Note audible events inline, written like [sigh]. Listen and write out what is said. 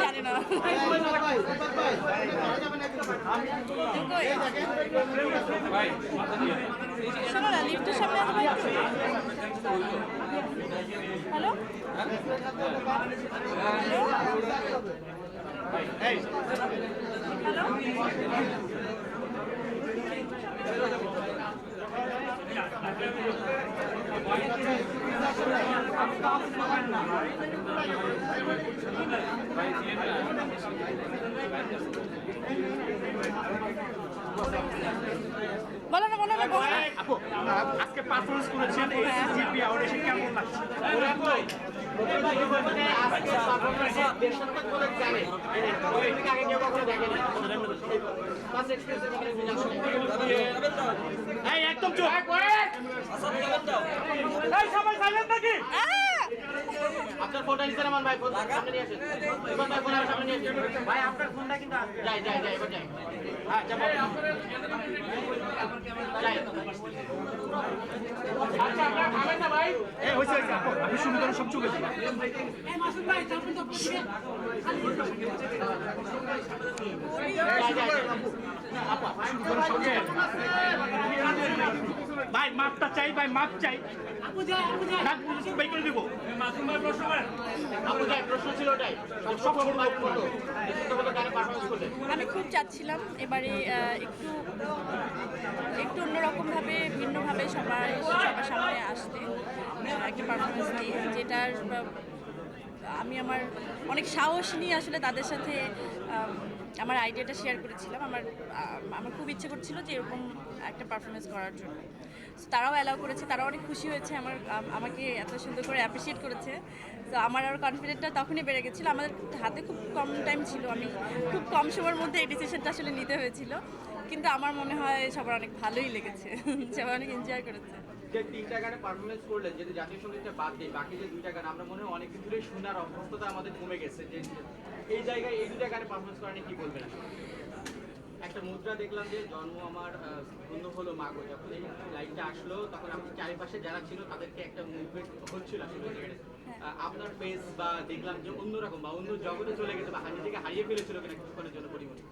জানি না শোনো না লিফটের সামনে আসবে হ্যালো বলো না বলো না আজকে পারফরমেন্স করেছেন এই জিপি অডিশন কেমন লাগছে? এই একদম চুপ। এই সবাই সাইলেন্ট নাকি? ফোনটা ভাই ফোন সামনে নিয়ে আসেন। ভাই ফোন আমার সামনে নিয়ে আসেন। ভাই আপনার ফোনটা কিন্তু যাই যাই যাই এবার যাই। হ্যাঁ যাব যাই। আচ্ছা আপনারা খাবেন না ভাই? হয়েছে আপু আমি শুরু করে সব চুকে দিই যাই যাই ভাই মাপটা চাই ভাই মাপ চাই। করে দিব আপু যাই। ভাই বলো গানে পারফরমেন্স করলেন আমি খুব চাচ্ছিলাম এবারে একটু একটু অন্যরকমভাবে ভিন্নভাবে সবাই সবার সামনে আসতে একটা পারফরমেন্স দিয়ে যেটার আমি আমার অনেক সাহস নিয়ে আসলে তাদের সাথে আমার আইডিয়াটা শেয়ার করেছিলাম। আমার আমার খুব ইচ্ছে করছিল যে এরকম একটা পারফরমেন্স করার জন্য। তারাও অ্যালাউ করেছে, তারাও অনেক খুশি হয়েছে আমার আমাকে এত সুন্দর করে অ্যাপ্রিসিয়েট করেছে। তো আমার আরও কনফিডেন্টটা তখনই বেড়ে গেছিল। আমাদের হাতে খুব কম টাইম ছিল। আমি খুব কম সময়ের মধ্যে এই ডিসিশনটা আসলে নিতে হয়েছিল। কিন্তু আমার মনে হয় সবার অনেক ভালোই লেগেছে। [laughs] সবাই অনেক এনজয় করেছে। যে তিনটা গানে পারফরমেন্স করলেন যদি জাতীয় সঙ্গীতটা বাদ দিই বাকি যে দুইটা গান আমরা মনে হয় অনেক দূরে শোনার অভ্যস্ততা আমাদের কমে গেছে। যে এই জায়গায় এই দুইটা গানে পারফরমেন্স করা নিয়ে কি বলবেন? একটা মুদ্রা দেখলাম যে জন্ম আমার ধন্য হলো মাগো যখন এই লাইনটা আসলো তখন আপনি চারিপাশে যারা ছিল তাদেরকে একটা মুভমেন্ট হচ্ছিল আসলে আহ, আপনার পেস বা দেখলাম যে অন্যরকম বা অন্য জগতে চলে গেছে বা নিজেকে হারিয়ে ফেলেছিল কিনা কিছুক্ষণের জন্য পরিমাণ